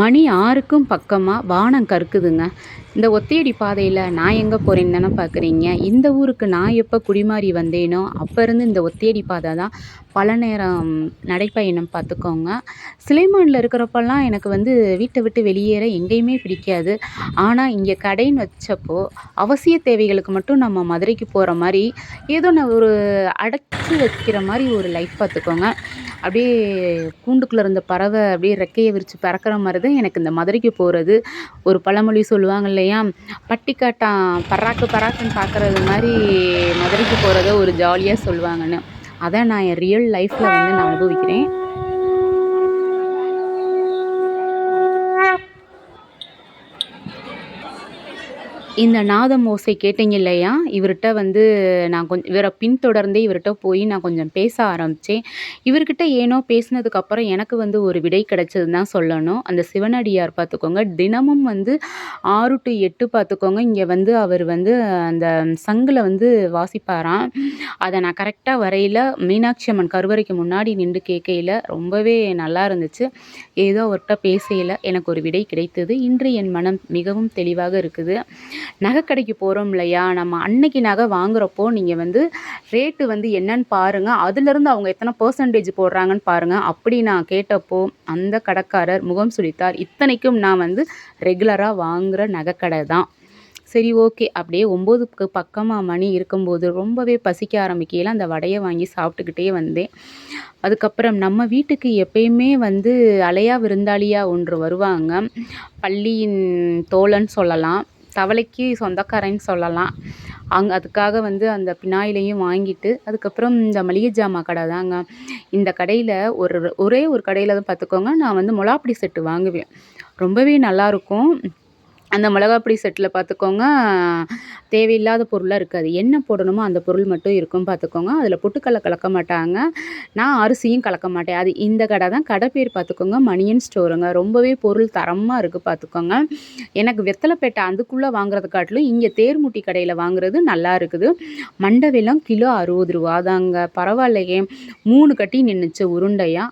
மணி ஆறுக்கும் பக்கமாக வானம் கருக்குதுங்க. இந்த ஒத்தையடி பாதையில் நான் எங்கே போகிறேன்னு தானே பார்க்குறீங்க இந்த ஊருக்கு நான் எப்போ குடிமாறி வந்தேனோ அப்போ இருந்து இந்த ஒத்தையடி பாதை தான் பல நேரம் நடைப்பயணம் பார்த்துக்கோங்க. சிலைமானில் இருக்கிறப்பெல்லாம் எனக்கு வந்து வீட்டை விட்டு வெளியேற எங்கேயுமே பிடிக்காது. ஆனால் இங்கே கடைன்னு வச்சப்போ அவசிய தேவைகளுக்கு மட்டும் நம்ம மதுரைக்கு போகிற மாதிரி ஏதோ நான் ஒரு அடைச்சி வைக்கிற மாதிரி ஒரு லைஃப் பார்த்துக்கோங்க. அப்படியே கூண்டுக்குள்ளே இருந்த பறவை அப்படியே ரெக்கையை விரித்து பறக்கிற மாதிரி போகிறது எனக்கு இந்த மதுரைக்கு போகிறது ஒரு பழமொழி சொல்லுவாங்க இல்லையா? பட்டிக்காட்டான் பராக்கு பராக்குன்னு பார்க்குறது மாதிரி மதுரைக்கு போகிறத ஒரு ஜாலியாக சொல்லுவாங்கன்னு. அதை நான் என் ரியல் லைஃப்பில் வந்து நான் அனுபவிக்கிறேன். இந்த நாதம் ஓசை கேட்டீங்க இல்லையா? இவர்கிட்ட வந்து நான் கொஞ்சம் இவரை பின்தொடர்ந்தே இவர்கிட்ட போய் நான் கொஞ்சம் பேச ஆரம்பித்தேன் இவர்கிட்ட ஏனோ பேசினதுக்கப்புறம் எனக்கு வந்து ஒரு விடை கிடைச்சதுன்னு தான் சொல்லணும். அந்த சிவனடியார் பார்த்துக்கோங்க. தினமும் வந்து ஆறு டு எட்டு பார்த்துக்கோங்க. இங்கே வந்து அவர் வந்து அந்த சங்கில் வந்து வாசிப்பாராம். அதை நான் கரெக்டாக வரையில். மீனாட்சி அம்மன் கருவறைக்கு முன்னாடி நின்று கேட்கையில் ரொம்பவே நல்லா இருந்துச்சு. ஏதோ அவர்கிட்ட பேசையில் எனக்கு ஒரு விடை கிடைத்தது. இன்று என் மனம் மிகவும் தெளிவாக இருக்குது. நகைக்கடைக்கு போகிறோம் இல்லையா? நம்ம அன்னைக்கு நகை வாங்குறப்போ நீங்கள் வந்து ரேட்டு வந்து என்னன்னு பாருங்கள் அதுலேருந்து அவங்க எத்தனை பர்சன்டேஜ் போடுறாங்கன்னு பாருங்கள் அப்படி நான் கேட்டப்போ அந்த கடைக்காரர் முகம் சுழித்தார் இத்தனைக்கும் நான் வந்து ரெகுலராக வாங்குகிற நகைக்கடை தான். சரி ஓகே அப்படியே ஒம்போதுக்கு பக்கமாக மணி இருக்கும்போது ரொம்பவே பசிக்க ஆரம்பிக்கையில் அந்த வடையை வாங்கி சாப்பிட்டுக்கிட்டே வந்தேன். அதுக்கப்புறம் நம்ம வீட்டுக்கு எப்பயுமே வந்து அலையா விருந்தாளியாக ஒன்று வருவாங்க. பள்ளியின் தோழன் சொல்லலாம். தவளைக்கு சொந்தக்காரன்னு சொல்லலாம். அங்கே அதுக்காக வந்து அந்த பினாயிலையும் வாங்கிட்டு அதுக்கப்புறம் இந்த மளிகை ஜாமான் கடை தாங்க. இந்த கடையில் ஒரு ஒரே ஒரு கடையில் தான் பார்த்துக்கோங்க நான் வந்து மொளாப்பொடி செட்டு வாங்குவேன். ரொம்பவே நல்லாயிருக்கும் அந்த மிளகாப்பொடி செட்டில் பார்த்துக்கோங்க. தேவையில்லாத பொருளாக இருக்காது. என்ன போடணுமோ அந்த பொருள் மட்டும் இருக்கும் பார்த்துக்கோங்க. அதில் பொட்டுக்கடல கலக்க மாட்டாங்க. நான் அரிசியும் கலக்க மாட்டேன். அது இந்த கடை தான். கடை பேர் பார்த்துக்கோங்க. மணியன் ஸ்டோருங்க. ரொம்பவே பொருள் தரமாக இருக்குது பார்த்துக்கோங்க. எனக்கு வெத்தலைப்பேட்டை அதுக்குள்ளே வாங்குறது காட்டிலும் இங்கே தேர்முட்டி கடையில் வாங்குறது நல்லா இருக்குது. மண்டை வெல்லம் கிலோ அறுபது ரூபா தாங்க பரவாயில்லையே. மூணு கட்டி நின்றுச்சு உருண்டையாக